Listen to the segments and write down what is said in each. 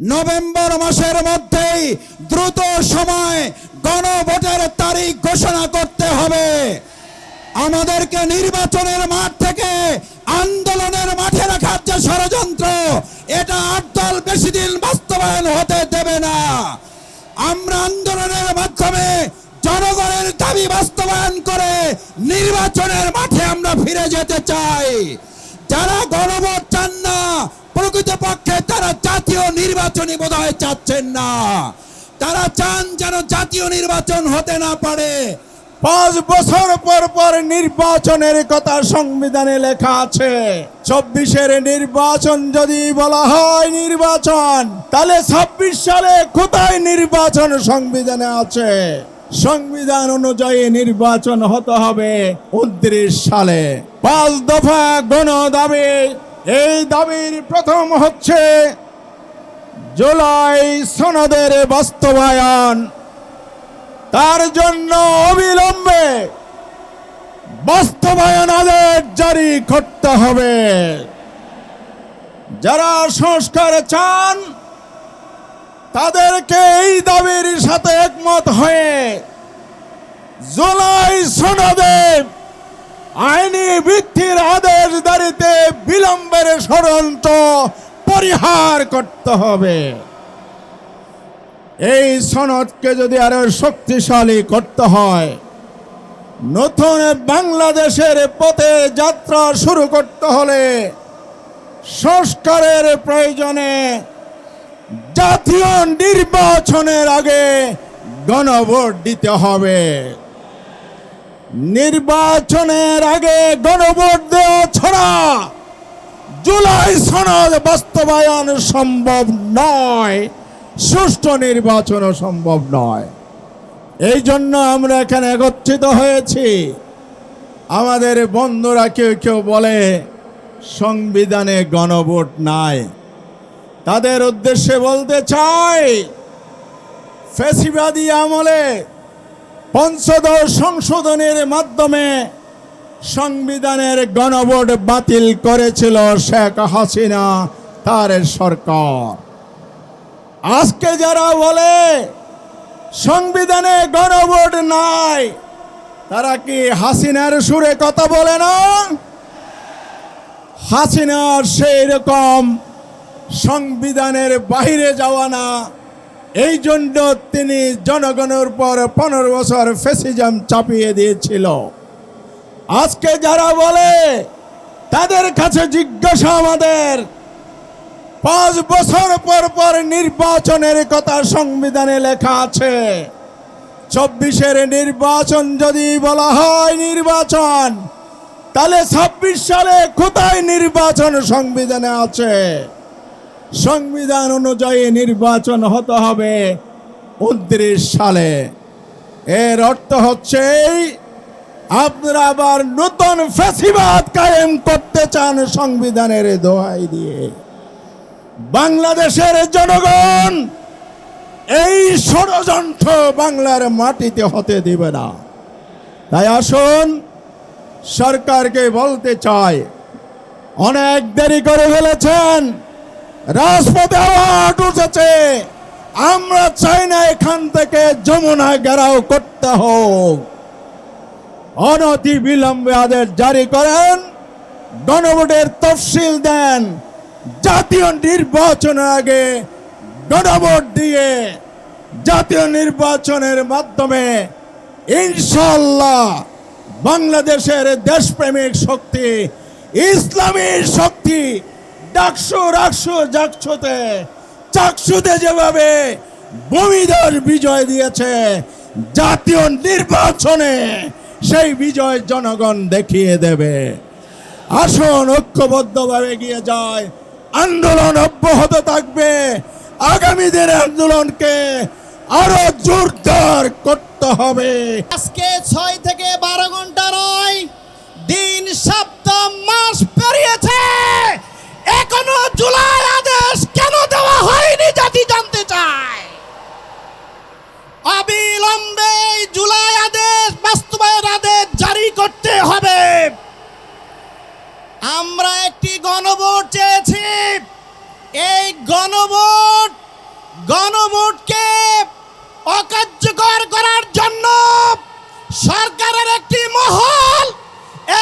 November মাসের মধ্যেই দ্রুত সময় গণভোটের তারিখ ঘোষণা করতে হবে। আমাদেরকে নির্বাচনের মাঠ থেকে আন্দোলনের মাঠে রাখার যে ষড়যন্ত্র, এটা আটদল বেশি দিন বাস্তবায়ন হতে দেবে না। আমরা আন্দোলনের মাধ্যমে জনগণের দাবি বাস্তবায়ন করে নির্বাচনের মাঠে আমরা ফিরে যেতে চাই। যারা গণভোট চান না প্রকৃতপক্ষে তারা জাতীয় নির্বাচনী বোধহয় চাচ্ছেন না। তারা চান যেন জাতীয় নির্বাচন হতে না পারে। পাঁচ বছর পর পর নির্বাচনের কথা সংবিধানে লেখা আছে। চব্বিশের নির্বাচন যদি বলা হয় নির্বাচন, তাহলে ছাব্বিশ সালে কোথায় নির্বাচন সংবিধানে আছে? সংবিধান অনুযায়ী নির্বাচন হতে হবে উনত্রিশ সালে। পাঁচ দফা গণ দাবি এই দাবির প্রথম হচ্ছে জুলাই সনদের বাস্তবায়ন। তার জন্য অবিলম্বে বাস্তবায়ন আদেশ জারি করতে হবে। যারা সংস্কার চান, তাদেরকে এই দাবির সাথে একমত হয়ে জুলাই সনদে আইনি ভিত্তির আদেশ দাঁড়িতে বিলম্বের ষড়যন্ত্র পরিহার করতে হবে। এই সনদকে যদি আরও শক্তিশালী করতে হয়, নতুন বাংলাদেশের পথে যাত্রা শুরু করতে হলে সংস্কারের প্রয়োজনে জাতীয় নির্বাচনের আগে গণভোট দিতে হবে। নির্বাচনের আগে গণভোট দেওয়া ছড়া জুলাই সনদ বাস্তবায়ন সম্ভব নয়, সুষ্ঠু নির্বাচনও সম্ভব নয়। এই জন্য আমরা এখানে একত্রিত হয়েছি। আমাদের বন্ধুরা কেউ কেউ বলে সংবিধানে গণভোট নাই। তাদের উদ্দেশ্যে বলতে চাই, ফেসিবাদী আমলে পঞ্চদশ সংশোধনের মাধ্যমে সংবিধানের গণভোট বাতিল করেছিল শেখ হাসিনা, তার সরকার। আজকে যারা বলে সংবিধানে গণভোট নাই, তারা কি হাসিনার সুরে কথা বলে না? হাসিনার সেই রকম সংবিধানের বাইরে যাওয়া না। এই জন্য তিনি জনগণের উপর পনেরো বছর ফেসিজম চাপিয়ে দিয়েছিল। আজকে যারা বলে, তাদের কাছে জিজ্ঞাসা আমাদের, পাঁচ বছর পর পর নির্বাচনের কথা সংবিধানে লেখা আছে। চব্বিশের নির্বাচন যদি বলা হয় নির্বাচন, তাহলে ছাব্বিশ সালে কোথায় নির্বাচন সংবিধানে আছে? সংবিধান অনুযায়ী নির্বাচন হতে হবে উনত্রিশ সালে। এর অর্থ হচ্ছে আপনারা আবার নতুন ফ্যাসিবাদ কায়েম করতে চান সংবিধানের দোহাই দিয়ে। বাংলাদেশের জনগণ এই ষড়যন্ত্র বাংলার মাটিতে হতে দিবে না। তাই আসুন, সরকারকে বলতে চাই, অনেক দেরি করে ফেলেছেন। রাজপথে আওয়াজ উঠেছে। আমরা চাই না এখান থেকে যমুনা গেরাও করতে হোক। অনতি বিলম্বে আদেশ জারি করেন। গণভোটের তফসিল দেন। জাতীয় নির্বাচনের আগে গণভোট দিয়ে জাতীয় নির্বাচনের মাধ্যমে ইনশাল্লাহ বাংলাদেশের দেশপ্রেমিক শক্তি, ইসলামী শক্তি ডাকসু রাকসু জাকসুতে চাকসুতে যেভাবে ভূমিধর বিজয় দিয়েছে, জাতীয় নির্বাচনে সেই বিজয় জনগণ দেখিয়ে দেবে। আসুন ঐক্যবদ্ধভাবে এগিয়ে যায়। আন্দোলন অব্যাহত থাকবে। আগামী দিনের আন্দোলনকে আরও জোরদার করতে হবে। আজকে ছয় থেকে বারো ঘণ্টা গণভোট, গণভোটকে অকার্যকর করার জন্য সরকারের একটি মহল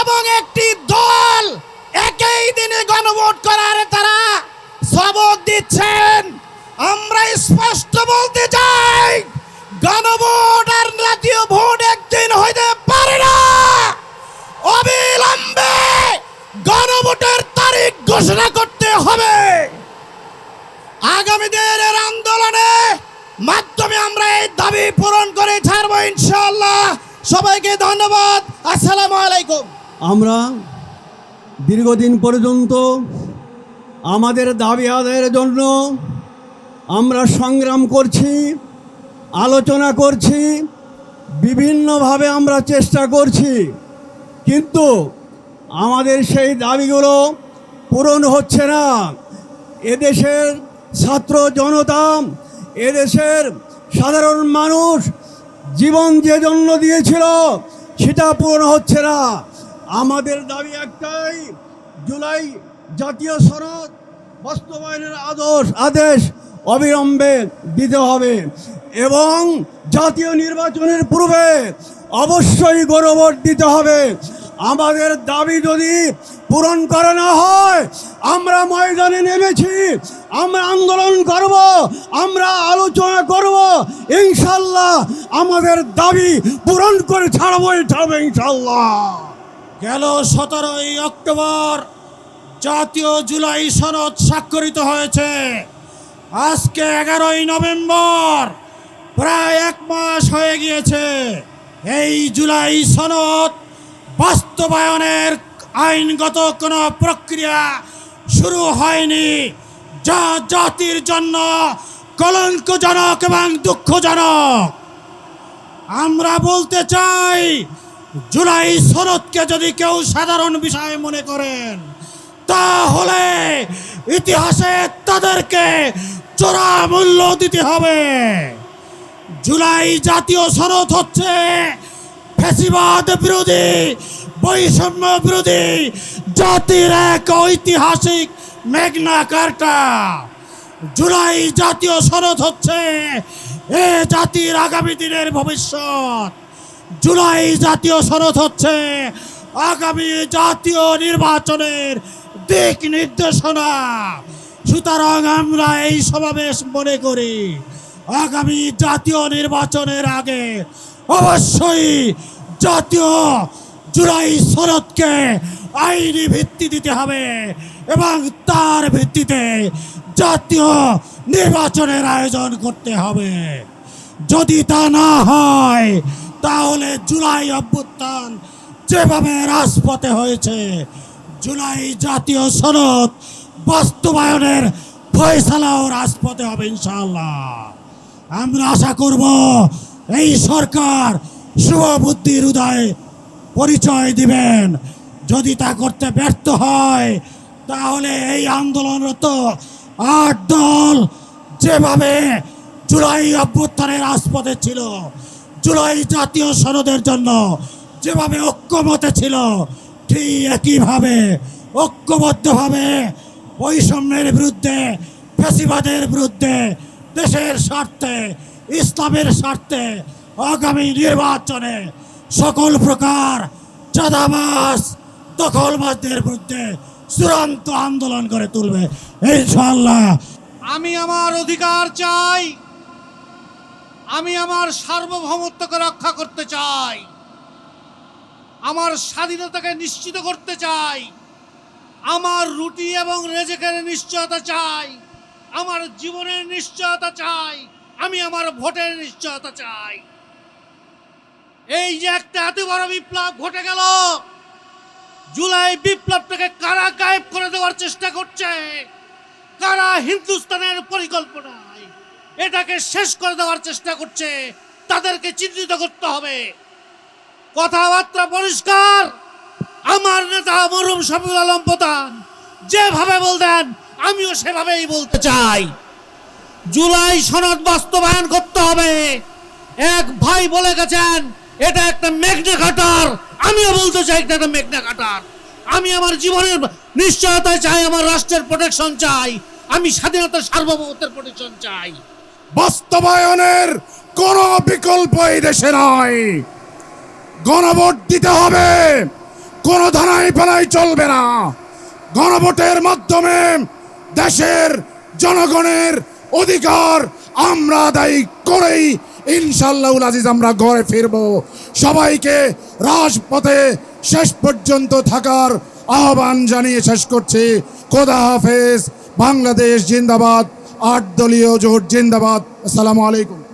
এবং একটি দল একই দিনে গণভোট করার তারা সবক দিচ্ছেন। আমরা স্পষ্ট বলতে চাই, গণভোট আর জাতীয় ভোট একদিন হইতে পারে না। অবিলম্বে গণভোটের তারিখ ঘোষণা দাবি পূরণ করে ছাড়বো ইনশাআল্লাহ। সবাইকে ধন্যবাদ। আসসালামু আলাইকুম। আমরা দীর্ঘদিন পর্যন্ত আমাদের দাবি আদায়ের জন্য আমরা সংগ্রাম করছি, আলোচনা করছি, বিভিন্নভাবে আমরা চেষ্টা করছি। কিন্তু আমাদের সেই দাবিগুলো পূরণ হচ্ছে না। এদেশের ছাত্র জনতা, এদেশের সাধারণ মানুষ জীবন যে জন্য দিয়েছিল, সেটা পূরণ হচ্ছে না। আমাদের দাবি একটাই, জুলাই জাতীয় সনদ বাস্তবায়নের আদর্শ, আদেশ অবিলম্বে দিতে হবে। এবং জাতীয় নির্বাচনের পূর্বে অবশ্যই গৌরবট দিতে হবে। আমাদের দাবি যদি পূরণ করে না হয়, আমরা ময়দানে নেমেছি, আমরা আন্দোলন করব, আমরা আলোচনা করব ইনশাল্লাহ আমাদের দাবি পূরণ করে ছাড়বই, ছাড়বো ইনশাল্লাহ গেল সতেরোই অক্টোবর, জাতীয় জুলাই সনদ স্বাক্ষরিত হয়েছে। আজকে এগারোই নভেম্বর, প্রায় এক মাস হয়ে গিয়েছে। এই জুলাই সনদ বাস্তবায়নের আইনগত কোনো প্রক্রিয়া শুরু হয়নি। যা জাতির জন্য কলঙ্কজনক এবং দুঃখজনক। আমরা বলতে চাই, জুলাই শরৎকে যদি কেউ সাধারণ বিষয় মনে করেন, তাহলে ইতিহাসে তাদেরকে চোরা মূল্য দিতে হবে। জুলাই জাতীয় শরৎ হচ্ছে ফ্যাসিবাদ বিরোধী, বৈষম্য বিরোধী, জাতির এক ঐতিহাসিক মেঘনা কার্টা। জুলাই জাতীয় শরৎ হচ্ছে এ জাতির আগামী দিনের ভবিষ্যৎ। জুলাই জাতীয় শরৎ হচ্ছে আগামী জাতীয় নির্বাচনের দিক নির্দেশনা। সুতরাং আমরা এই সমাবেশ মনে করি, আগামী জাতীয় নির্বাচনের আগে অবশ্যই জাতীয় জুলাই শরৎকে আইনি ভিত্তি দিতে হবে এবং তার ভিত্তিতে জাতীয় নির্বাচনের আয়োজন করতে হবে। যদি তা না হয়, তাহলে জুলাই অভ্যুত্থান যেভাবে রাজপথে হয়েছে, জুলাই জাতীয় সনদ বাস্তবায়নের ফয়সালাও রাজপথে হবে ইনশাল্লাহ আমরা আশা করব এই সরকার শুভ বুদ্ধির উদয় পরিচয় দিবেন। যদি তা করতে ব্যর্থ হয়, তাহলে এই আন্দোলনরত আট দল যেভাবে জুলাই অভ্যুত্থানের রাজপথে ছিল, জুলাই জাতীয় সনদের জন্য যেভাবে ঐক্যমতে ছিল, ঠিক একইভাবে ঐক্যবদ্ধভাবে বৈষম্যের বিরুদ্ধে ফেসিবাদের বিরুদ্ধে, দেশের স্বার্থে ইসলামের স্বার্থে আগামী নির্বাচনে সকল প্রকার চাঁদাবাস দখলবাজদের বিরুদ্ধে চূড়ান্ত আন্দোলন করে তুলবে। ইনশাল্লাহ আমি আমার অধিকার চাই। আমি আমার সার্বভৌমত্বকে রক্ষা করতে চাই। আমার স্বাধীনতাকে নিশ্চিত করতে চাই। আমার রুটি এবং রেজেকের নিশ্চয়তা চাই। আমার জীবনের নিশ্চয়তা চাই। আমি আমার ভোটের নিশ্চয়তা চাই। এই যে একটা এত বড় বিপ্লব ঘটে গেল, জুলাই বিপ্লবটাকে কারা গায়েব করে দেওয়ার চেষ্টা করছে? কারা হিন্দুস্তানের পরিকল্পনায় এটাকে শেষ করে দেওয়ার চেষ্টা করছে, তাদেরকে চিহ্নিত করতে হবে। কথাবার্তা পরিষ্কার। আমার নেতা মরুম শফিউল আলম প্রধান, যেভাবে বলতেন, আমিও সেভাবেই বলতে চাই। জুলাই সনদ বাস্তবায়ন করতে হবে। এক ভাই বলে গেছেন, এটা একটা মেঘনা কাটার। আমিও বলতে চাই, এটা একটা মেঘনা কাটার। আমি আমার জীবনের নিশ্চয়তা চাই, আমার রাষ্ট্রের প্রোটেকশন চাই। আমি স্বাধীনতার সার্বভৌমত্বের প্রোটেকশন চাই। বাস্তবায়নের কোনো বিকল্প এই দেশে নয় গণভোট দিতে হবে, কোনো ধানাই ফেলাই চলবে না। গণভোটের মাধ্যমে দেশের জনগণের অধিকার আমরা আদায় করেই ইনশাল্লাহুল আজিজ আমরা ঘরে ফিরব। সবাইকে রাজপথে শেষ পর্যন্ত থাকার আহ্বান জানিয়ে শেষ করছি। খোদা হাফেজ, বাংলাদেশ জিন্দাবাদ, আট দলীয় জোট জিন্দাবাদ। আসসালামু আলাইকুম।